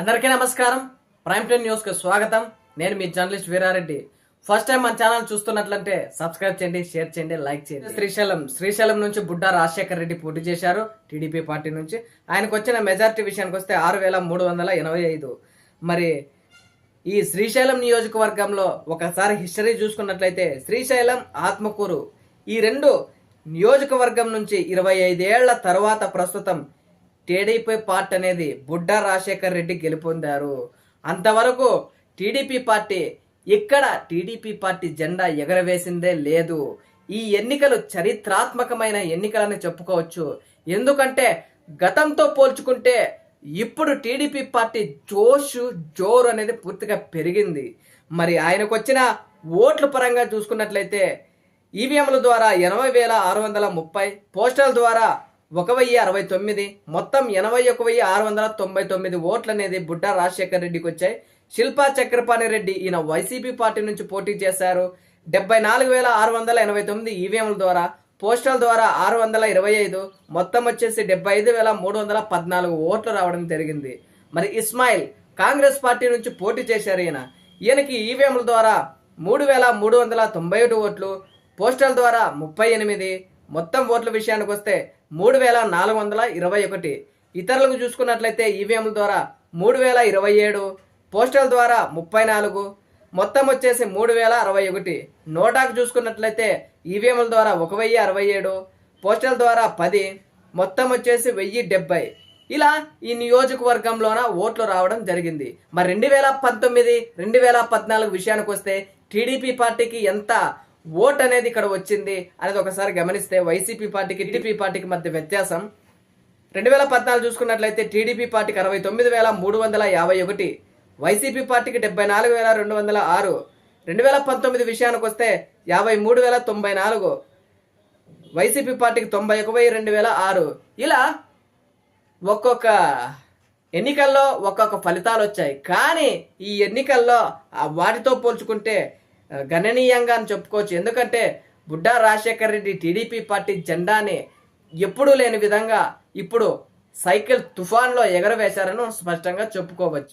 అందరికీ నమస్కారం. Prime time న్యూస్కి స్వాగతం. నేను మీ జర్నలిస్ట్ వీరారెడ్డి. ఫస్ట్ టైం మన ఛానల్ చూస్తున్నట్లంటే సబ్స్క్రైబ్ చేయండి షేర్ చేయండి లైక్ చేయండి. శ్రీశైలం శ్రీశైలం నుంచి బుడ్డా రాజశేఖర్ రెడ్డి పోటీ చేశారు టీడీపీ పార్టీ నుంచి. ఆయనకు వచ్చిన మెజారిటీ విషయానికి వస్తే ఆరు వేల మూడు వందల ఎనభై ఐదు. మరి ఈ శ్రీశైలం నియోజకవర్గంలో ఒకసారి హిస్టరీ చూసుకున్నట్లయితే శ్రీశైలం ఆత్మకూరు ఈ రెండు నియోజకవర్గం నుంచి ఇరవై ఐదేళ్ళ తర్వాత ప్రస్తుతం టీడీపీ పార్టీ అనేది బుడ్డా రాజశేఖర్ రెడ్డి గెలుపొందారు. అంతవరకు టీడీపీ పార్టీ ఇక్కడ టీడీపీ పార్టీ జెండా ఎగరవేసిందే లేదు. ఈ ఎన్నికలు చరిత్రాత్మకమైన ఎన్నికలని చెప్పుకోవచ్చు. ఎందుకంటే గతంతో పోల్చుకుంటే ఇప్పుడు టీడీపీ పార్టీ జోషు జోరు అనేది పూర్తిగా పెరిగింది. మరి ఆయనకు వచ్చిన ఓట్ల పరంగా చూసుకున్నట్లయితే ఈవీఎంల ద్వారా ఎనభై వేల ఆరు వందల ముప్పై పోస్టల్ ద్వారా ఒక వెయ్యి అరవై తొమ్మిది మొత్తం ఎనభై ఒక వెయ్యి ఆరు వందల తొంభై తొమ్మిది ఓట్లు అనేది బుడ్డా రాజశేఖర్ రెడ్డికి వచ్చాయి. శిల్పా చక్రపాణి రెడ్డి ఈయన వైసీపీ పార్టీ నుంచి పోటీ చేశారు. డెబ్బై నాలుగు వేల ఆరు వందల ఎనభై తొమ్మిది ఈవీఎంల ద్వారా పోస్టల్ ద్వారా ఆరు వందల ఇరవై ఐదు మొత్తం వచ్చేసి డెబ్బై ఐదు వేల మూడు వందల పద్నాలుగు ఓట్లు రావడం జరిగింది. మరి ఇస్మాయిల్ కాంగ్రెస్ పార్టీ నుంచి పోటీ చేశారు ఈయన. ఈయనకి ఈవీఎంల ద్వారా మూడు వేల మూడు వందల తొంభై ఒకటి ఓట్లు పోస్టల్ ద్వారా ముప్పై ఎనిమిది మొత్తం ఓట్ల విషయానికి వస్తే మూడు వేల నాలుగు వందల ఇరవై ఒకటి. ఇతరులకు చూసుకున్నట్లయితే ఈవీఎంల ద్వారా మూడు వేల ఇరవై ఏడు పోస్టల్ ద్వారా ముప్పై నాలుగు మొత్తం వచ్చేసి మూడు వేల అరవై ఒకటి. నోటాకు చూసుకున్నట్లయితే ఈవీఎంల ద్వారా ఒక వెయ్యి అరవై ఏడు పోస్టల్ ద్వారా పది మొత్తం వచ్చేసి వెయ్యి డెబ్బై. ఇలా ఈ నియోజకవర్గంలోన ఓట్లు రావడం జరిగింది. మరి రెండు వేల పంతొమ్మిది రెండు వేల పద్నాలుగు విషయానికి వస్తే టీడీపీ పార్టీకి ఎంత ఓట్ అనేది ఇక్కడ వచ్చింది అనేది ఒకసారి గమనిస్తే వైసీపీ పార్టీకి టీడీపీ పార్టీకి మధ్య వ్యత్యాసం. రెండు వేల పద్నాలుగు చూసుకున్నట్లయితే టీడీపీ పార్టీకి అరవై తొమ్మిది వేల మూడు వందల యాభై ఒకటి వైసీపీ పార్టీకి డెబ్బై నాలుగు వేల రెండు వందల ఆరు రెండు వేల పంతొమ్మిది విషయానికి వస్తే యాభై మూడు వేల తొంభై నాలుగు వైసీపీ పార్టీకి తొంభై ఒకవై రెండు వేల ఆరు. ఇలా ఒక్కొక్క ఎన్నికల్లో ఒక్కొక్క ఫలితాలు వచ్చాయి. కానీ ఈ ఎన్నికల్లో వాటితో పోల్చుకుంటే గణనీయంగా అని చెప్పుకోవచ్చు. ఎందుకంటే బుడ్డా రాజశేఖర్ రెడ్డి టీడీపీ పార్టీ జెండాని ఎప్పుడూ లేని విధంగా ఇప్పుడు సైకిల్ తుఫాన్లో ఎగరవేశారని స్పష్టంగా చెప్పుకోవచ్చు.